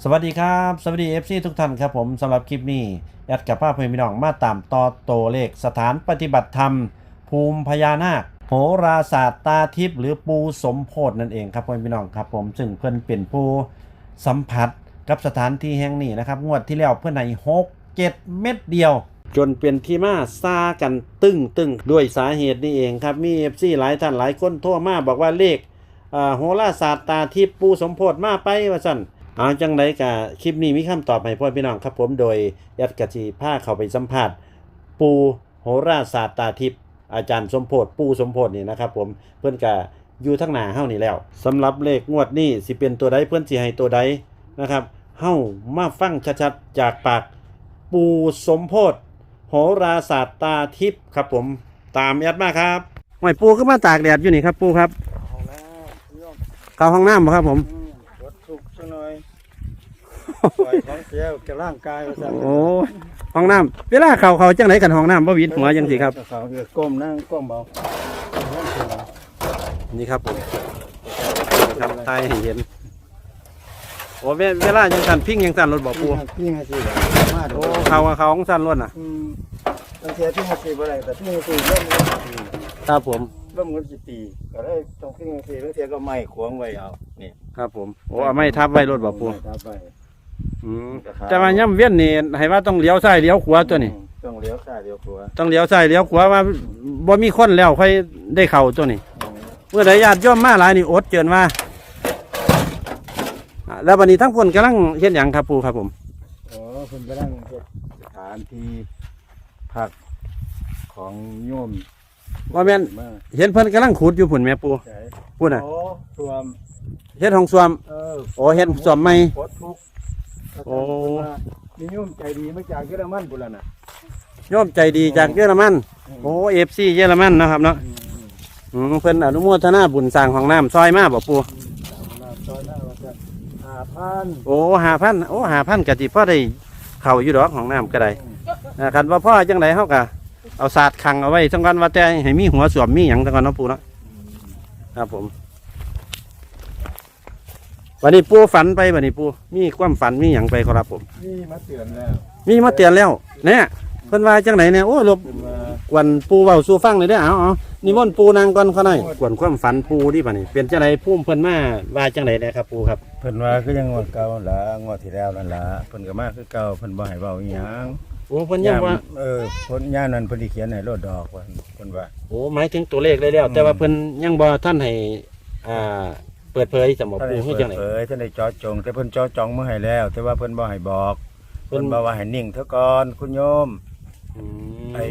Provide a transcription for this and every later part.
สวัสดีครับ สวัสดี FC ทุกท่านครับผมสำหรับคลิปนี้ยัดกับภาพเพื่อนพี่น้องมาตามต่อโตวเลขสถานปฏิบัติธรรม ภูมิพญานาคโหราศาสตร์ตาทิพย์หรือปูสมโพธนั่นเองครับเพื่อนพี่น้องครับผมซึ่งเพื่อนเป็นผู้สัมผัสกับสถานที่แห่งนี้นะครับงวดที่แล้วเพื่อนในหกเจ็ดเม็ดเดียว จนเป็นที่มาซากันตึ้งตึงด้วยสาเหตุนี้เองครับมี FC หลายท่านหลายคนโทรมาบอกว่าเลขโหราศาสตร์ตาทิพย์ปูสมโพธมาไปว่าสั่น เอาจังไดกะคลิปนี้มีคำตอบให้พ่อพี่น้องครับผมโดยยัดกะจีผ้าเข้าไปสัมภาษณ์ปูโหราศาสตร์ตาทิพย์อาจารย์สมโพธปูสมโพธนี่นะครับผมเพื่อนกะอยู่ทั้งหนาเฮานี่แล้วสำหรับเลขงวดนี้สิเป็นตัวใดเพื่อนสิให้ตัวใดนะครับเฮามาฟังชัดๆจากปากปูสมโพธโหราศาสตร์ตาทิพย์ครับผมตามยัดมากครับหอยปูขึ้นมาตากแดดอยู่นี่ครับปูครับ เข้าห้องน้ำครับผม อืมกดสุกสักหน่อย ปล่อยของเสียกับร่างกายว่าซั่นโอ้ยห้องน้ำเวลาเขาเขาจังไหนกันห้องน้ำบ่หวิดหัวจังสิครับ เขาเอือก้มนั่งก้มเบานี่ครับผมครับตายให้เห็นโอ้เวเวลายังสั่นพิงยังสั่นรถบ่ปูพี่ให้สิมาดูโอ้เขาเขาของสั่นรถน่ะอืมบางทีพี่ให้สิบ่ได้แต่พี่ให้สิเริ่มครับผมเริ่มเงินสิตีก็เลยต้องพี่ให้สิบางทีก็ไม่ขวางไว้เอานี่ครับผมโอ้เอาไม่ทับไว้รถบ่ปูไม่ทับไป อืมแต่ว่าย่ำเวียนนี่ให้ว่าต้องเลี้ยวซ้ายเลี้ยวขวาตัวนี้อืมต้องเลี้ยวซ้ายเลี้ยวขวาต้องเลี้ยวซ้ายเลี้ยวขวาว่าบ่มีคนแล้วค่อยได้เข้าตัวนี้อืมเมื่อใดญาติโย่อมมาหลายนี่อดเกินว่าอ่าแล้ววันนี้ทั้งคนกำลังเฮ็ดหยังครับปูครับผม อ๋อคุณกำลังเฮ็ดสถานที่พักของโยมว่าแม่น มาเห็นเพิ่นกำลังขุดอยู่พุ่นแม่ปูใช่พุ่นน่ะโอ้รวมเฮ็ดห้องส้วมเออโอ้เฮ็ดส้วมใหม่ปลดทุกข์ โอ้นิยมใจดีมาจากเยอรมันบุนละน่ะโยมใจดีจากเยอรมัน โอ้ FC เยอรมันนะครับเนาะอืมอืมอืมเพิ่นอนุโมทนาบุญสร้างห้องน้ำซอยมาบ่ปูอืมลาบซอยหน้าว่าจะหาพันโอ้5,000โอ้5,000ก็สิพอได้เข้าอยู่ดอกห้องน้ำก็ได้อ่าคันว่าพ่อจังไดเฮาก็เอาศาสตร์ขังเอาไว้จังกันว่าแต่ให้มีหัวส้วมมีหยังจังกันเนาะปูเนาะครับผม วันนี้ปูฝันไปวันนี้ปูมีความฝันมีอย่างไปครับผม นี่มาเตือนแล้วมีมาเตือนแล้วเนี่ยเพิ่นว่าจังไหนเนี่ยโอ้ยลบเป็นว่ากวนปูเบาสู่ฟังเลยเด้อเอาเอานิมนต์ปูนางก่อนเขาหน่อยกวนความฝันปูดิบัดนี้เป็นจังไหนพุ่มเพิ่นมาว่าจังไหนนะครับปูครับ เพิ่นว่าก็ยังงวดเก่าละงวดที่แล้วนั่นละเพิ่นก็มาคือเก่าเพิ่นบ่ให้เว้าอีหยังโอ้เพิ่นยังว่าเออเพิ่นย่ามนั้นเพิ่นสิเขียนให้โลดดอกว่าเพิ่นว่า โอ้หมายถึงตัวเลขเลยแล้ว แต่ว่าเพิ่นยังบ่ท่านให้อ่า เปิดเผยสมบท่านปูได้ให้เปิจัดงไหน เผยท่านได้เจอจง แต่เพิ่นเจอจองมาให้แล้ว แต่ว่าเพิ่นบ่ให้บอกเพิ่เพิ่น นบอกว่าให้นิ่งเถอะก่อนคุณโยม อืมไอ้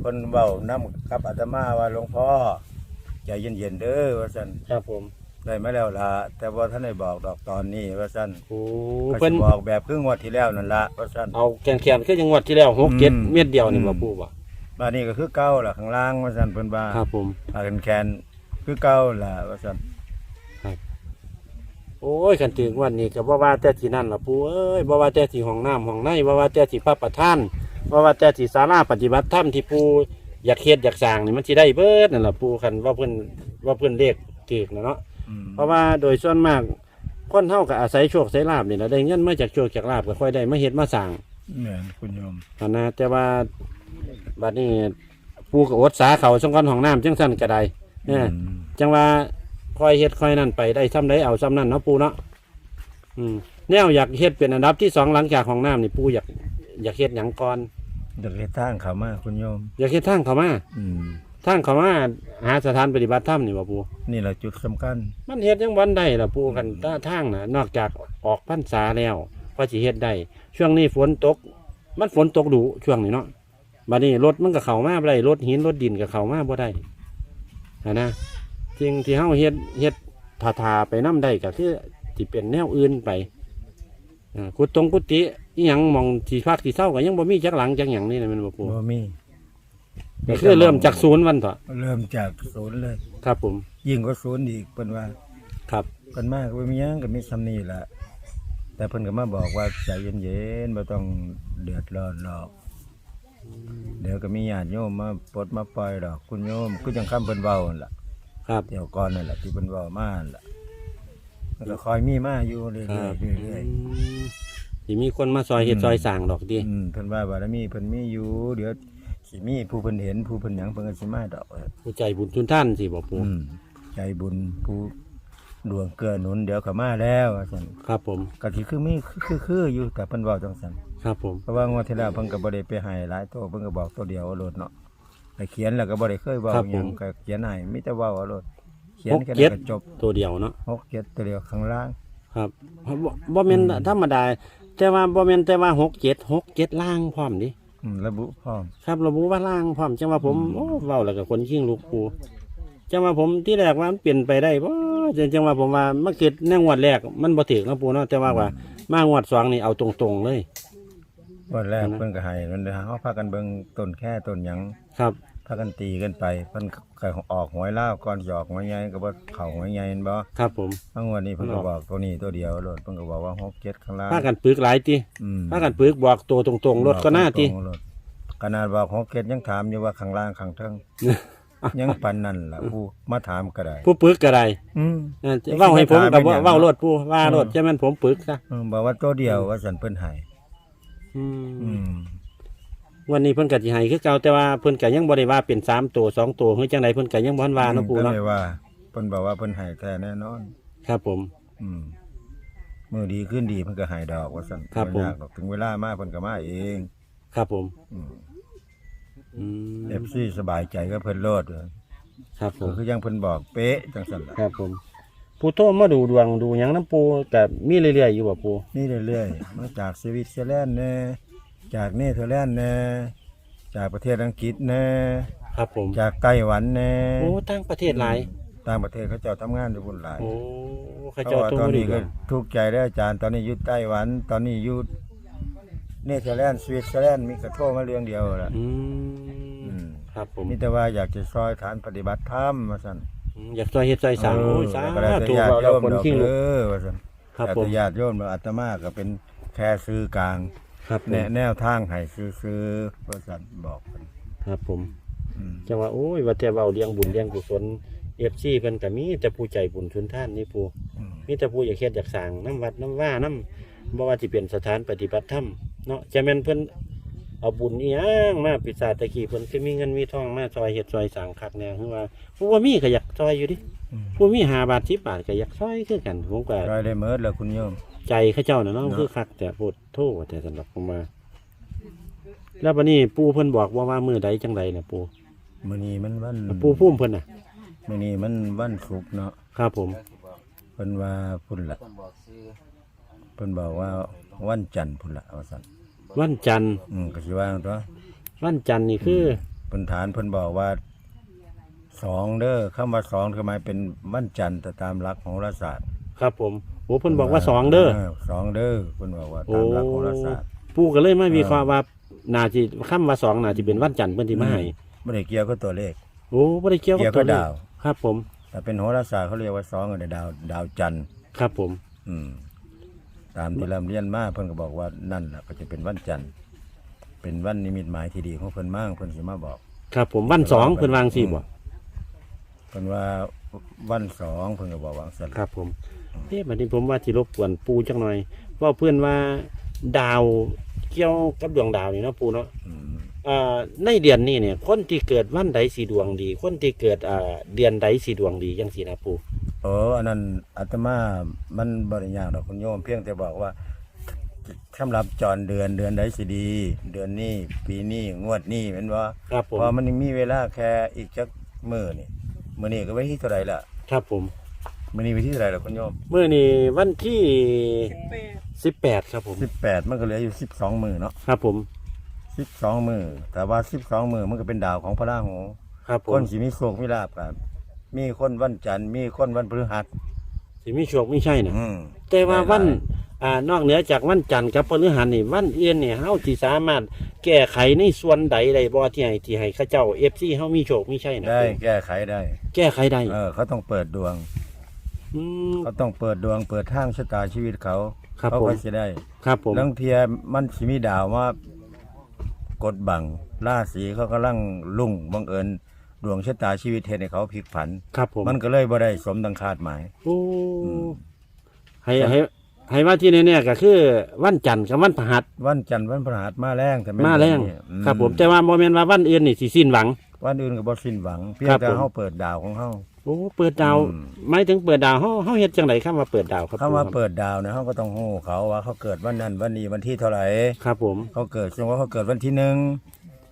เพิ่นเว้านํกับอาตมาว่าหลวงพ่อใจเย็นๆเด้อว่าซั่นครับผมได้มาแล้วล่ะแต่ว่าท่านได้บอกดอกตอนนี้ว่าซั่นโอ้ก็เพิ่สินบอกแบบครึ่งงวดที่แล้วนั่นล่ะว่าซั่น เอาแขนๆคือจังหวัดที่แล้วหกเจ็ดอืมเม็ดเดียวนี่บ่อืมปูบ่บ้านนี้ก็คือเก่าล่ะข้างล่างว่าซั่นเพิ่นว่าครับผม พากันแคนคือเก่าล่ะว่าซั่น โอ้ยกันถึงวันนี้ก็บ่ว่าแต่ที่นั่นล่ะปู่เอ้ยบ่ว่าแต่ที่ห้องน้ำห้องในบ่ว่าแต่ที่พระประธานบ่ว่าแต่ที่ศาลาปฏิบัติธรรมที่ปู่อยากเฮ็ดอยากสร้างนี่มันสิได้เบิดนั่นล่ะปู่คันว่าเพิ่นว่าเพิ่นเลขถูกนะเนาะอืมเพราะว่าโดยส่วนมากคนเฮาก็อาศัยโชคอาศัยลาภนี่แหละได้เงินมาจากโชคจากลาภก็ค่อยได้มาเฮ็ดมาสร้างแม่นคุณโยมอันนะแต่ว่าบัดนี้ปู่ก็อดสาเขาสงกันห้องน้ำจังซั่นก็ได้เนี่ยอืมจังว่า คอยเฮ็ดคอยนั่นไปได้ซ้ำได้เอาซ้ำนั่นเนาะปูเนาะอืมแนวอยากเฮ็ดเป็นอันดับที่สองหลังจากของน้ำนี่ปูอยากอยากเฮ็ดหยังก่อนเด็กเฮ็ดทางเข้ามาคุณโยม อยากเฮ็ดทางเขามาอืมทางเขามาหาสถานปฏิบัติธรรมนี่บ่ปูนี่แหละจุดสำคัญ มันเฮ็ดยังวันได้ล่ะปูกันถ้าทางน่ะ นอกจากออกพรรษาแล้วก็สิเฮ็ดได้ช่วงนี้ฝนตก มันฝนตกดุช่วงนี้เนาะบัดนี้รถมันก็เข้ามาบ่ได้รถหินรถดินก็เข้ามาบ่ได้หันนะ สิ่งที่เฮาเฮ็ดเฮ็ดทาๆไปนํได้ก็คือสิเป็นแนวอื่นไปอ่ากุตรงกุฏิอีหยังหมองที่พักที่เศร้าก็ยังบ่มีจักหลังจักหยังนี่นะแมันบ่ปูบ่มีก็คือเริ่มจากศูนย์วันเถอะเริ่มจากศูนย์เลย ครับผม ยิ่งกว่าศูนย์อีกเพิ่นว่าครับ เพิ่นมากบ่มีหยังก็มีซ้ำนี้ล่ะแต่เพิ่นก็มาบอกว่าใจเย็นๆบ่ต้องเดือดร้อนหรอก เดี๋ยวก็มีญาติโยมมาปลดมาปล่อยดอกคุณโยมคือจังคำเพิ่นเว้านั่นล่ะ ครับเดี๋ยวก่อนนั่นล่ะที่เพิ่นเว้ามานั่นล่ะมันก็คอยมีมาอยู่เรื่อยครับ ๆเรื่อยอืมสิมีคนมาซอยเฮ็ดซอยสร้างดอกติๆอืมเพิ่นว่าบารมีเพิ่นมีอยู่ เดี๋ยวสิมีผู้เพิ่นเห็นผู้เพิ่นหยังเพิ่นก็สิมาดอกผู้ใจบุญทุนท่านสิบ่ปูอืมใจบุญผู้ดวงเกื้อหนุนเดี๋ยวก็มาแล้วว่าซั่นครับผม ก็สิคือมีคือคือคืออยู่แต่เพิ่นเว้าจังซั่นครับผม เพราะว่างวดที่แล้วเพิ่นก็บ่ได้ไปให้หลายตัวเพิ่นก็บอกตัวเดียวเอาโลดเนาะ แต่เขียนแล้วก็บ่ได้เคยเว้าหยังก็เขียนให้มีแต่เว้าเอาโลดเขียนแค่นั้นก็จบตัวเดียวเนาะหกเจ็ดตัวเดียวข้างล่าง ครับบ่บ่แม่นธรรมดา แต่ว่าบ่แม่นแต่ว่าหกเจ็ดหกเจ็ดล่างพร้อมดิอืมระบุพร้อม ครับระบุว่าล่างพร้อมจังว่าผมโอ้เว้าแล้วก็คนขิ้งลูกปูจังว่าผมที่แรกว่ามันเปลี่ยนไปได้บ่จังจังว่าผมว่ามันเกิดในงวดแรกมันบ่ถึกนะปูเนาะแต่ว่าว่ามางวดสองนี่เอาตรงๆเลย วันแรกนะเพิ่นก็ให้มันเฮาพากันเบิ่งต้นแค่ต้นหยัง ครับพากันตีกันไปเพิ่นก็ออกหวยลาวก่อนสิออกหวยใหญ่ก็บ่เข้าหวยใหญ่แม่นบ่ครับผมบางวันนี้เพิ่นก็บอกตัวนี้ตัวเดียวโลดเพิ่นก็บอกว่าหกเจ็ดข้างล่างพากันปึกหลายติอืม พากันปึกบอกตัวตรงๆรถก็หน้าติตรงๆรถขนาดบอกหกเจ็ดยังถามอยู่ว่าข้างล่างข้างเทิงยังปันนั่นล่ะผู้มาถามก็ได้ผู้ปึกก็ได้อืม เออเว้าให้ผมกับเป็นหยังเว้ารถปูว่ารถใช่มันผมปึกซะอืมบอกว่าตัวเดียวว่าสันเพิ่นให้อือืมม วันนี้เพิ่นก็สิให้คือเก่าแต่ว่าเพิ่นก็ยังบ่ได้ว่าเป็นสามตัวสองตัวเฮ้ยจังไดเพิ่นก็ยังบ่ทันว่าเนาะปู่ก็เนาะเลยว่าเพิ่นบอกว่าเพิ่นให้แท้แน่นอน ครับผม อืมมื้อดีขึ้นดีเพิ่นก็ให้ดอกว่าซั่นครับผม ยากหรอกถึงเวลามาเพิ่นก็มาเองครับผม อืม อืม FC สบายใจก็เพิ่นโลดเลยครับผก็มคือยังเพิ่นบอกเป๊ะจังซั่นล่ะครับผมผู้โทรมาดูดวงดูหยังน้ำปูก็มีเรื่อยๆอยู่บ่ปูนี่เรื่อยๆมาจากสวิตเซอร์แลนด์แน่ จากเนเธอร์แลนด์แน่จากประเทศอังกฤษแน่ครับผมจากไต้หวันแน่โอ้ต่างประเทศหลายต่างประเทศเขาเจ้าทำงานอยู่พุ่นหลายโอ้เขาเพเจ้าราะว่าโทรตอนมาดูนี้ดก็วงทุกข์ใจได้ออาจารย์ตอนนี้อยู่ไต้หวัน ตอนนี้อยู่เนเธอร์แลนด์สวิตเซอร์แลนด์มีกระโทรมาเรื่องเดียวละอือืมมครับผมมีแต่ว่าอยากจะซอยฐานปฏิบัติธรรมว่าซั่นอืมอยากซอยเฮ็ดซอยสร้างโอ้ยสาเออแล้วก็ได้ธุญาติเราโยเรามคนดอกขิ้งเอลูกอว่าซั่นครับแต่ผมญาติโยมอาตมาก็เป็นแค่ซื้อกลาง ครับผมแนะแนวทางให้ซื้อๆว่าซั่นบอกเพิ่นครับผมอืมจังว่าโอ้ยว่าแต่เว้าเลี้ยงบุญเลี้ยงกุศล FC เพิ่นก็มีแต่ผู้ใจบุญชุนท่านนี่ปู อืม มีแต่ผู้อยากเฮ็ดอยากสร้างน้ำวัดน้ำว่าน้ำบ่ว่าสิเป็นสถานปฏิบัติธรรมเนาะจะแม่นเพิ่นเอาบุญอีหยังมาปิศาจตะกี้เพิ่นคือมีเงินมีทองมาซอยเฮ็ดซอยสร้างคักแน่คือว่าผู้ว่ามีก็อยากซอยอยู่ดิอืม ผู้มี5บาท10บาทก็อยากซอยคือกันผมก็รายได้เมิดแล้วคุณโยม ใจเขาเจ้าน่ะเนาะเนาะ คือคักแต่โพดโทษแต่สำหรับผมมา แล้วบัดนี้ปู่เพิ่นบอกว่าว่ามื้อใดจังไดน่ะปู่มื้อนี้มันวันปู่พุ่มเพิ่นน่ะ มื้อนี้มันวันศุกร์เนาะครับผม เพิ่นว่าพุ่นละเพิ่นบอกว่าวันจันทร์พุ่นละว่าซั่นวันจันทร์อืมก็สิว่าตัววันจันทร์นี่คืออเพิ่นฐานเพิ่นบอกว่าสองเด้อคำว่าสองคือหมายเป็นวันจันทร์แต่ตามหลักของโหราศาสตร์ ครับผม โอ้เพิ่นบอกว่าสองเด้อ สองเด้อเพิ่นบอกว่าตามหลักของโหราศาสตร์ปู่ก็เลยมาวิเคราะห์ว่าน่าสิคำว่าสองน่าสิเป็นวันจันทร์เพิ่นสิมาให้บ่ได้เกี่ยวกับตัวเลข โอ้บ่ได้เกี่ยวกับเกี่ยวกับตัวเลขดาวครับผม แต่เป็นโหราศาสตร์เขาเรียกว่าสองก็ได้ดาวดาวจันทร์ ครับผม อืม ตามที่เราเรียนมาเพิ่นก็บอกว่านั่นล่ะก็จะเป็นวันจันทร์ เป็นวันนิมิตหมายที่ดีของเพิ่นมากเพิ่นสิมาบอก ครับผมวันสองเพิ่นวางสิบ่เพิ่นว่าวันสองเพิ่นก็บอกวางซั่นครับผม เอ๊ะบัดนี้ผมว่าสิรบกวนปู่จักหน่อยเว่าเพื่อนว่าดาวเกี่ยวกับดวงดาวนี่เนาะปู่เนาะอืมอ่าในเดือนนี้เนี่ยคนที่เกิดวันใดสีดวงดี คนที่เกิดอ่าเดือนใดสีดวงดีจังซี่นะปู่โอ้อันนั้นอาตมามันบ่ได้ยากดอกคุณโยมเพียงแต่บอกว่าสำหรับจรเดือนเดือนใดสิดี เดือนนี้ปีนี้งวดนี้แม่นบ่ครับผมเพราะมันยังมีเวลาแค่อีกจักมื้อนี่มื้อนี้ก็ไว้ที่เท่าไหร่ล่ะ ครับผม มื้อนี้ไว้ที่เท่าไหร่ล่ะคุณโยมเมื่อนี้วันที่สิบแปดครับผม18มันก็เหลืออยู่12มื้อเนาะครับผม12มื้อแต่ว่า12มื้อมันก็เป็นดาวของพระราหูครับผคมนสิมีโชคมีลาภกันมีคนวันจันทร์มีคนวันพฤหัสสิมีโชคไม่ใช่นะอืม แต่ว่าวัน อ่านอกเหนือจากวันจันทร์กับพฤหัสนี่วันอื่นเนี่ยเฮาสิสามารถแก้ไขในส่วนใดได้บ่ที่ให้ที่ให้เขาเจ้า FC เฮามีโชคไม่ใช่นะได้แก้ไขได้ แก้ไขได้เออเขาต้องเปิดดวง อืม เขาต้องเปิดดวงเปิดทางชะตาชีวิตเขาครับเขาผม ก็สิได้ครับผม ลังเทียมันสิมีดาวว่ากดบังราศีเขากำลังลุ่งบังเอิญดวงชะตาชีวิตเฮ็ดให้เขาพลิกผัน ครับผมมันก็เลยบ่ได้สมดังคาดหมาย โอ้ให้ให้ให้ว่าที่แน่ๆก็คือ วันจันทร์กับวันพฤหัสวันจันทร์วันพฤหัสมาแรงแต่มาแรงเนี่ยอืครับผมแต่ว่าโมเมนต์ว่าวันอื่นนี่สิสิ้นหวังวันอื่นก็บ่สิ้นหวัง เพียครังบแต่ผม เฮาเปิดดาวของเฮา โอ้เปิดดาวอืม หมายถึงเปิดดาวเฮาเฮาเฮ็ดจังได๋คำว่าเปิดดาวครับคำว่าปู่เปิดดาวเนี่ยเฮาก็ต้องฮู้เขาว่าเขาเกิดวันนั้นวันนี้วันที่เท่าไหร่ ครับผมเขาเกิดสมมติว่าเขาเกิดวันที่หนึ่ง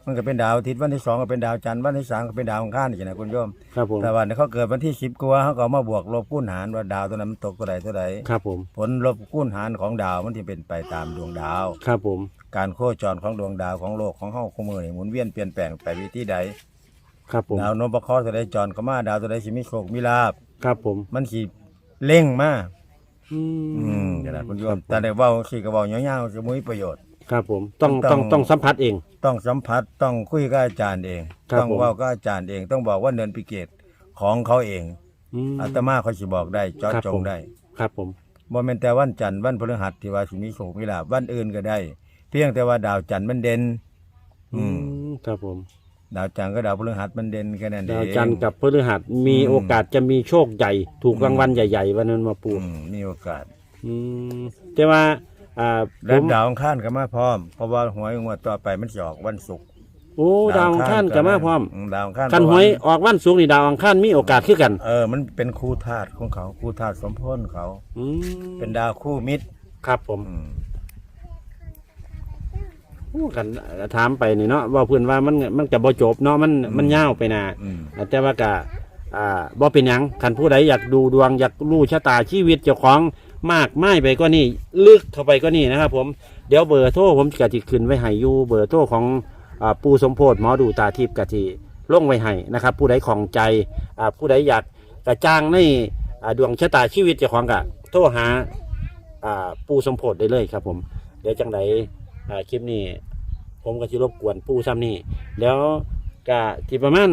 มันก็เป็นดาวอาทิตย์วันที่สองก็เป็นดาวจันทร์วันที่สามก็เป็นดาวอังคารนี่นะคุณโยม ครับผมแต่วันนี้เขาเกิดวันที่สิบกว่าเขาก็เอามาบวกลบคูณหารว่าดาวตัวนั้นมันตกตัวใดตัวใดครับผมผลลบคูณหารของดาวมันที่เป็นไปตามดวงดาว ครับผมการโคจรของดวงดาวของโลกของเฮาคู่มือนี่หมุนเวียนเปลี่ยนแปลงไปวิธีใด ครับผมดาวนพเคราะห์ตัวใดจรเข้ามาดาวตัวใดสิมีโชคมีลาภครับผมมันสิเล่งมาอือืมมขนาดคุณโยมแต่ได้เว้าสิก็เว้ายาวๆจะมีประโยชน์ ครับผมต้องต้ต้ออง งต้องสัมผัสเอง ต้องสัมผัสต้องคุยกับอาจารย์เอง ครับต้องผม เว้ากับอาจารย์เอง ต้องบอกว่าเนินพิเกตของเขาเองอืม อาตมาเขาสิบอกได้เจอครับจผงม ได้ครับผม บ่แม่นแต่วันจันทร์วันพฤหัสที่ว่าสิมีโชคมีลาภวันอื่นก็ได้ เพียงแต่ว่าดาวจันทร์มันเด่นอือืมมครับผม ดาวจันทร์ก็ดาวพฤหัสมันเด่นแค่นั้นเองดาวจันทร์กับพฤหัสมีอืมโอกาสจะมีโชคใหญ่ ถูกรางวัลใหญ่ๆวันนั้นมาปูอืมมีโอกาสอืมแต่ว่าอ่าผแล้วมดาวอังคารก็มาพร้อม เพราะว่าหวยงวดต่อไปมันสิออกวันศุกร์โอ้ดาวอังคารกับมาพร้อมดาวอังคารกันหวยออกวันสูงนี่ดาวอังคารมีโอกาสขึ้นกันเออ มันเป็นคู่ธาตุของเขาคู่ธาตุสมพลเขา อืมเป็นดาวคู่มิตรครับผม อืมโอ้ กันถามไปนี่เนาะว่าเพื่อนว่ามันมันจะบ่จบเนาะมันมันยาวไปนาอืมแต่ว่ากะอ่าบ่เป็นหยังคันผู้ใดอยากดูดวงอยากรู้ชะตาชีวิตเจ้าของมากไม่ไปก็นี่ลึกเข้าไปก็นี่นะครับ ผมเดี๋ยวเบอร์โทรผมกะจิขึ้นไว้ให้อยู่เบอร์โทรของอ่าปูสมโพธหมอดูตาทิพย์กะทิลงไว้ให้นะครับ ผู้ใดของใจอ่าผู้ใดอยากกระจ้างในอ่าดวงชะตาชีวิตเจ้าของกะโทรหาอ่าปูสมโพธได้เลยครับ ผมเดี๋ยวจังได อ่าคลิปนี้ ผมก็จะรบกวนปูซ้ำนี่แล้วกะที่ประมาณ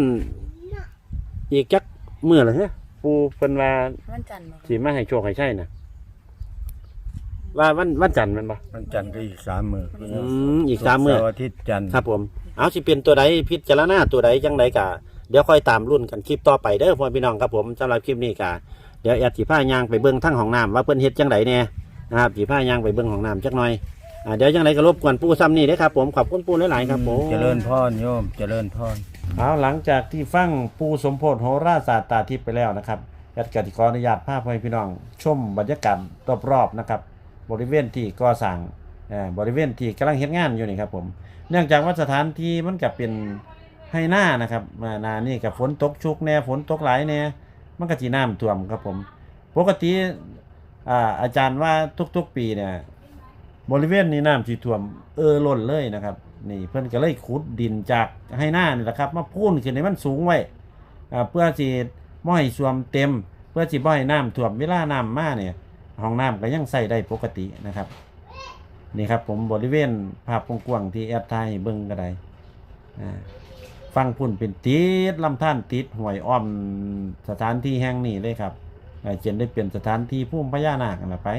อีกจักเมื่อไรฮะปูเป็นว่าวันจันทร์บ่สีมาให้โชคให้ใช่นะว่าวันวันจันทร์แมันปะวันจันทร์ก็อีกสามมืออืมอีกสามมื้อศุร์อาทิตย์จันทร์ครับผม เอาสิเป็นตัวใดพิจารณาตัวใดจังไดกะเดี๋ยวค่อยตามรุ่นกันคลิปต่อไปเด้อพ่อพี่น้องครับผมสำหรับคลิปนี้กะเดี๋ยวแอดสีผ้ายางไปเบิ้งทั้งของน้ำว่าเพิ่นเฮ็ดจังไดเนี่ยนะครับสีผ้ายางไปเบิ้งของน้ำจักหน่อย อ่าเดี๋ยวจังไดก็รบกวนปูซ้ำนี่เด้อครับผมขอบคุณปูหลายๆครับผมเจริญพรโยม เจริญพร เอาหลังจากที่ฟังปูสมโพธิโหราศาสตร์ตาทิพย์ไปแล้วนะครับยัดกติขออนุญาตภาพให้พี่น้อง ชมบรรยากาศรอบๆนะครับ บริเวณที่ก่อสร้างเอ่อบริเวณที่กำลังเฮ็ดงานอยู่นี่ครับผม เนื่องจากว่าสถานที่มันกับเป็นให้หน้านะครับมาหนานี่กับฝนตกชุกแน่ฝนตกหลายแน่มันก็จีน้ำท่วมครับผม ปกติอ่าอาจารย์ว่าทุกๆปีเนี่ย บริเวณนี้น้ำที่ท่วมเออล้นเลยนะครับ นี่เพิ่อนก็เลยขุดดินจากให้หน้านี่แหละครับมาพูนขึ้นให้มันสูงไว้เพื่อสิบ่ให้ท่วมเต็ม เพื่อสิบ่ให้น้ำท่วมเวลาน้ำมาเนี่ยห้องน้ำก็ยังใส่ได้ปกตินะครับนี่ครับผมบริเวณภาพกว้างๆที่แอดไทยเบิ่งก็ได้ฟังพุ่นเป็นติดลำท่านติดหวยอ้อมสถานที่แห่งนี้เลยครับเจนได้เปลี่ยนสถานที่พุ่มพญานาคกันไป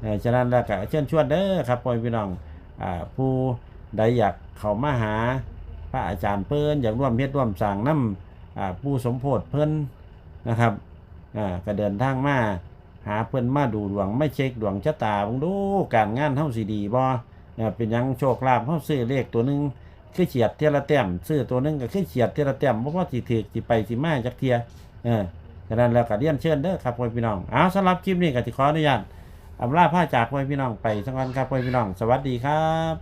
เออฉะนั้นแล้วก็เชิญชวนเด้อครับพ่อพี่น้องอ่าผู้ใดอยากเข้ามาหาพระอาจารย์เพิ่นอยากร่วมเฮ็ดร่วมสร้างน้ำอ่าผู้สมโพธิเพิ่นนะครับอ่าก็เดินทางมาหาเพิ่นมาดูดวงไม่เช็คดวงชะตาบิ่งดูการงานเฮาสิดีบ่เนี่ยเป็นหยังโชคลาภเฮาซื้อเลขตัวหนึงคือเฉียดเทียละแต้มซื้อตัวหนึงก็คือเฉียดเทียละแต้มบ่พอสิถูกสิไปสิมาจักเทียเออฉะนั้นแล้วก็เรียนเชิญเด้อครับพ่อพี่น้องเอาสำหรับคลิปนี้ก็สิขออนุญาต อำลาพาจากพ่อพี่น้องไปสักวันครับพ่อพี่น้อง สวัสดีครับ